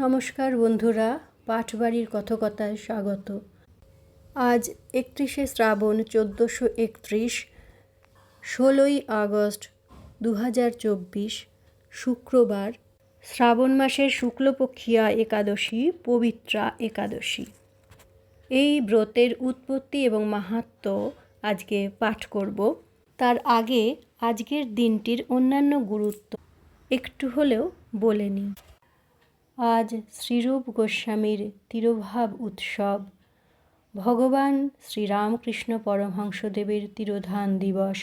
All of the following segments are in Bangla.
নমস্কার বন্ধুরা, পাঠবাড়ির কথকতায় স্বাগত। আজ একত্রিশে শ্রাবণ চোদ্দোশো একত্রিশ, ষোলোই আগস্ট দু চব্বিশ, শুক্রবার, শ্রাবণ মাসের শুক্লপক্ষিয়া একাদশী, পবিত্রা একাদশী। এই ব্রতের উৎপত্তি এবং মাহাত্ম্য আজকে পাঠ করব। তার আগে আজকের দিনটির অন্যান্য গুরুত্ব একটু হলেও বলে নিই। আজ শ্রীরূপ গোস্বামীর তিরোভাব উৎসব। ভগবান শ্রীরামকৃষ্ণ পরমহংসদেবের তিরোধান দিবস,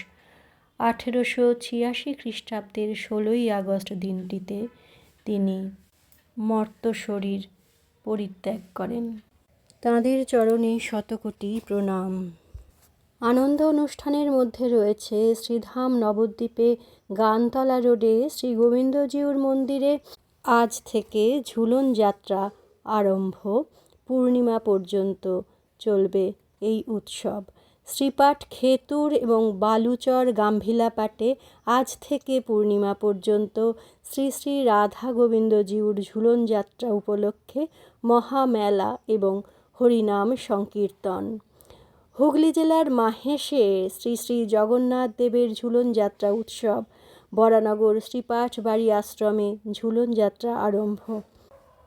আঠেরোশো ছিয়াশি খ্রিস্টাব্দের ষোলোই আগস্ট দিনটিতে তিনি মর্ত শরীর পরিত্যাগ করেন। তাঁদের চরণে শতকোটি প্রণাম। আনন্দ অনুষ্ঠানের মধ্যে রয়েছে শ্রীধাম নবদ্বীপে গানতলা রোডে শ্রী গোবিন্দজিউর মন্দিরে আজ থেকে ঝুলন যাত্রা আরম্ভ। পূর্ণিমা পর্যন্ত চলবে এই উৎসব। শ্রীপাঠ খেতুর এবং বালুচর গাম্ভিলাপাটে আজ থেকে পূর্ণিমা পর্যন্ত শ্রী শ্রী রাধা গোবিন্দজিউর ঝুলন যাত্রা উপলক্ষে মহামেলা এবং হরিনাম সংকীর্তন। হুগলি জেলার মাহেশে শ্রী শ্রী জগন্নাথ দেবের ঝুলন যাত্রা উৎসব বরানগর শ্রীপাঠ বাড়ি আশ্রমে ঝুলন যাত্রা আরম্ভ।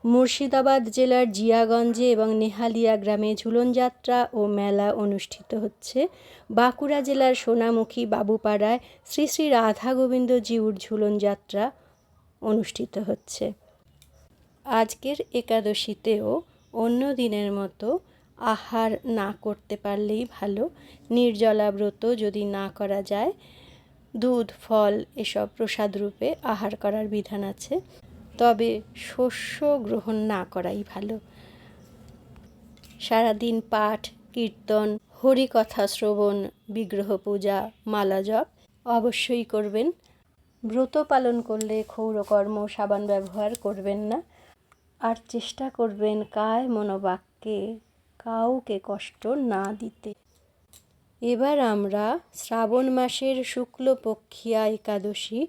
মুর্শিদাবাদ জেলার জিয়াগঞ্জে এবং নেহালিয়া গ্রামে ঝুলন যাত্রা ও মেলা অনুষ্ঠিত হচ্ছে। বাঁকুড়া জেলার সোনামুখী বাবুপাড়ায় শ্রী শ্রী রাধা গোবিন্দ জিউর ঝুলন যাত্রা অনুষ্ঠিত হচ্ছে। আজকের একাদশীতেও অন্য দিনের মতো আহার না করতে পারলেই ভালো। নির্জলা ব্রত যদি না করা যায় দুধ, ফল এসব প্রসাদ রূপে আহার করার বিধান আছে। তবে শস্য গ্রহণ না করাই ভালো। সারাদিন পাঠ, কীর্তন, হরিকথা শ্রবণ, বিগ্রহ পূজা, মালা জপ অবশ্যই করবেন। ব্রত পালন করলে ক্ষৌরকর্ম সাবান ব্যবহার করবেন না। আর চেষ্টা করবেন কায় মনোবাক্যে কাউকে কষ্ট না দিতে। এবার আমরা শ্রাবণ মাসের শুক্লপক্ষিয়া একাদশী,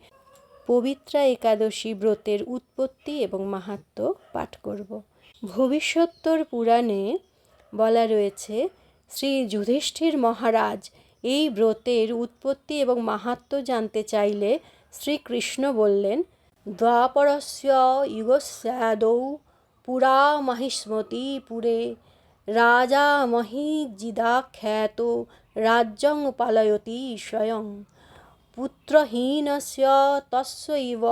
পবিত্রা একাদশী ব্রতের উৎপত্তি এবং মাহাত্ম পাঠ করব। ভবিষ্যত্তর পুরাণে বলা রয়েছে, শ্রী যুধিষ্ঠির মহারাজ এই ব্রতের উৎপত্তি এবং মাহাত্ম জানতে চাইলে শ্রীকৃষ্ণ বললেন, দ্বাপরস্য যুগস্যাদৌ পুরা মাহিষ্মতি পুরে, রাজা মহিজিদাখ্যাত রাজ্যং পালয়তি স্বয়ং পুত্রহীনস্য তস্যৈব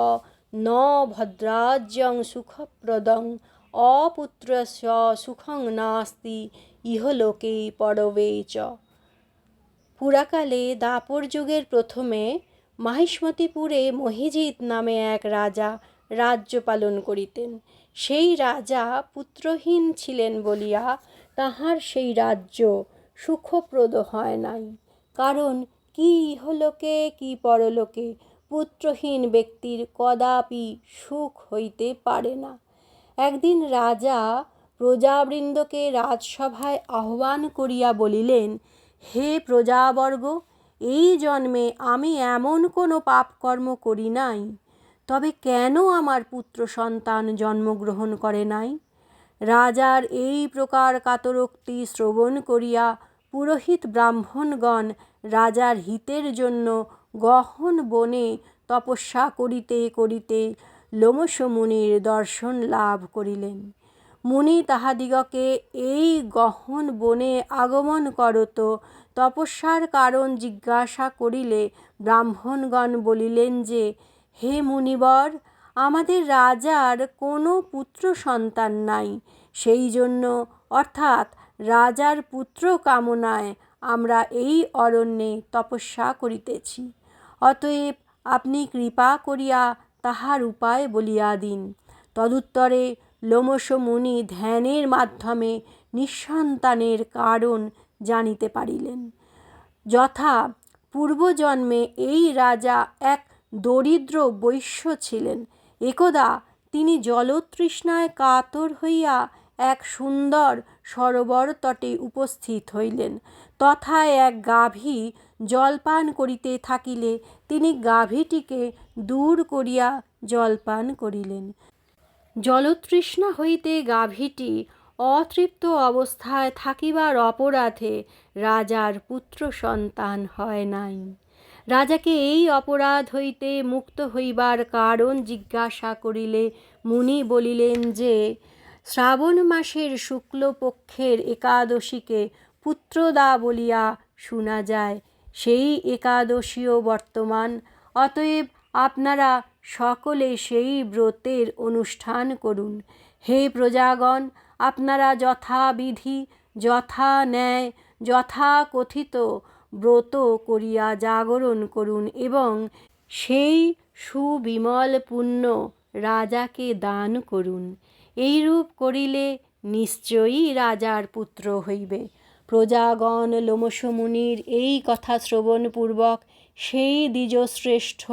ন ভদ্রাজ্যং সুখপ্রদং অপুত্রস্য সুখং নাস্তি ইহলোকে পরবে চ পুরাকালে দাপর যুগের প্রথমে মাহিষ্মতিপুরে মহিজিৎ নামে এক রাজা রাজ্য পালন করিতেন সেই রাজা পুত্রহীন ছিলেন বলিয়া তাহার সেই রাজ্য সুখপ্রদ হয় নাই। কারণ কি ইহলোকে কি পরলোকে, পুত্রহীন ব্যক্তির কদাপি সুখ হইতে পারে না। একদিন রাজা প্রজাবৃন্দকে রাজসভায় আহ্বান করিয়া বলিলেন, হে প্রজাবর্গ, এই জন্মে আমি এমন কোনো পাপকর্ম করি নাই। তবে কেন আমার পুত্র সন্তান জন্মগ্রহণ করে নাই? রাজার এই প্রকার কাতরোক্তি শ্রবণ করিয়া পুরোহিত ব্রাহ্মণগণ রাজার হিতের জন্য গহন বনে তপস্যা করিতে করিতে লোমস মুনির দর্শন লাভ করিলেন। মুনি তাহাদিগকে এই গহন বনে আগমন করত, তপস্যার কারণ জিজ্ঞাসা করিলে ব্রাহ্মণগণ বলিলেন যে, হে মুনিবর, আমাদের রাজার কোনো পুত্র সন্তান নাই, সেই জন্য অর্থাৎ রাজার পুত্র কামনায় আমরা এই অরণ্যে তপস্যা করিতেছি। অতএব আপনি কৃপা করিয়া তাহার উপায় বলিয়া দিন। তদুত্তরে লোমস মুনি ধ্যানের মাধ্যমে নিঃসন্তানের কারণ জানিতে পারিলেন। যথা পূর্বজন্মে এই রাজা এক দরিদ্র বৈশ্য ছিলেন, একদা তিনি জলতৃষ্ণায় কাতর হইয়া এক সুন্দর সরোবর তটে উপস্থিত হইলেন। তথায় এক গাভী জলপান করিতে থাকিলে তিনি গাভীটিকে দূর করিয়া জলপান করিলেন। জলতৃষ্ণা হইতে গাভীটি অতৃপ্ত অবস্থায় থাকিবার অপরাধে রাজার পুত্র সন্তান হয় নাই। রাজাকে এই অপরাধ হইতে মুক্ত হইবার কারণ জিজ্ঞাসা করিলে মুনি বলিলেন যে শ্রাবণ মাসের শুক্লপক্ষের একাদশীকে পুত্রদা বলিয়া শোনা যায়। সেই একাদশীও বর্তমান, অতএব আপনারা সকলে সেই ব্রতের অনুষ্ঠান করুন। হে প্রজাগণ, আপনারা যথাবিধি, যথা ন্যায় যথাকথিত ব্রত করিয়া জাগরণ করুন এবং সেই সুবিমল পুণ্য রাজাকে দান করুন। এইরূপ করিলে নিশ্চয়ই রাজার পুত্র হইবে। প্রজাগণ লোমসমুনির এই কথা শ্রবণপূর্বক সেই দ্বিজশ্রেষ্ঠ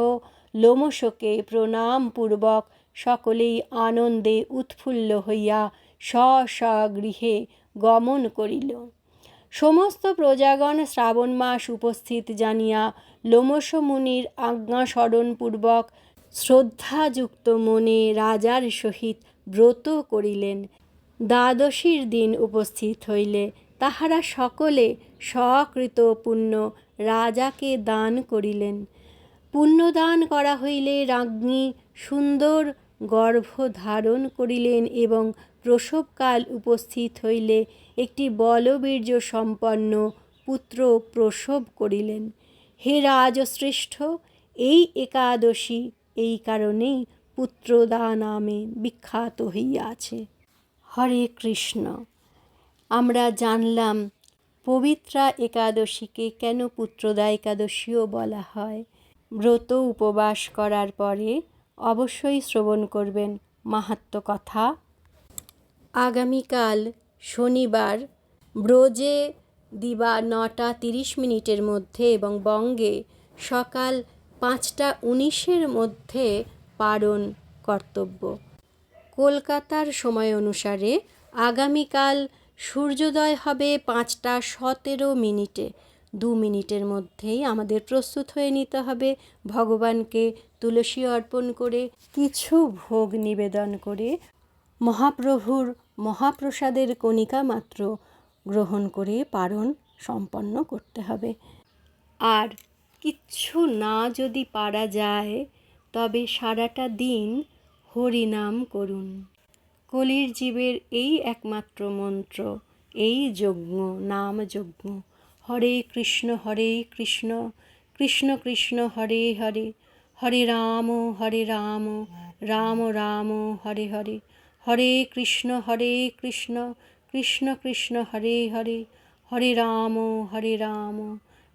লোমশকে প্রণামপূর্বক সকলেই আনন্দে উৎফুল্ল হইয়া স্ব গৃহে গমন করিল। সমস্ত প্রজাগণ শ্রাবণ মাস উপস্থিত জানিয়া লোমশ মুনির আজ্ঞা স্মরণপূর্বক শ্রদ্ধাযুক্ত মনে রাজার সহিত ব্রত করিলেন। দ্বাদশীর দিন উপস্থিত হইলে তাহারা সকলে সকৃত পুণ্য রাজাকে দান করিলেন। পুণ্যদান করা হইলে রাজ্ঞী সুন্দর গর্ভ ধারণ করিলেন এবং প্রসবকাল উপস্থিত হইলে একটি বলবীর্য সম্পন্ন পুত্র প্রসব করিলেন। হে রাজশ্রেষ্ঠ, এই একাদশী এই কারণেই পুত্রদা নামে বিখ্যাত হইয়াছে। হরে কৃষ্ণ, আমরা জানলাম পবিত্রা একাদশীকে কেন পুত্রদা একাদশীও বলা হয়। ব্রত উপবাস করার পরে অবশ্যই শ্রবণ করবেন মাহাত্ম কথা। আগামীকাল শনিবার ব্রজে দিবা নটা তিরিশ মিনিটের মধ্যে এবং বঙ্গে সকাল পাঁচটা উনিশের মধ্যে পারণ কর্তব্য। কলকাতার সময় অনুসারে আগামীকাল সূর্যোদয় হবে পাঁচটা সতেরো মিনিটে। দু মিনিটের মধ্যেই আমাদের প্রস্তুত হয়ে নিতে হবে। ভগবানকে তুলসী অর্পণ করে, কিছু ভোগ নিবেদন করে, মহাপ্রভুর মহাপ্রসাদের কণিকা মাত্র গ্রহণ করে পারণ সম্পন্ন করতে হবে। আর কিচ্ছু না যদি পারা যায়, তবে সারাটা দিন হরিনাম করুন। কলির জীবের এই একমাত্র মন্ত্র, এই যজ্ঞ, নাম যজ্ঞ, হরে কৃষ্ণ হরে কৃষ্ণ কৃষ্ণ কৃষ্ণ, হরে হরে হরে রাম হরে রাম রাম রাম, হরে হরে হরে কৃষ্ণ হরে কৃষ্ণ কৃষ্ণ কৃষ্ণ, হরে হরে হরে রাম হরে রাম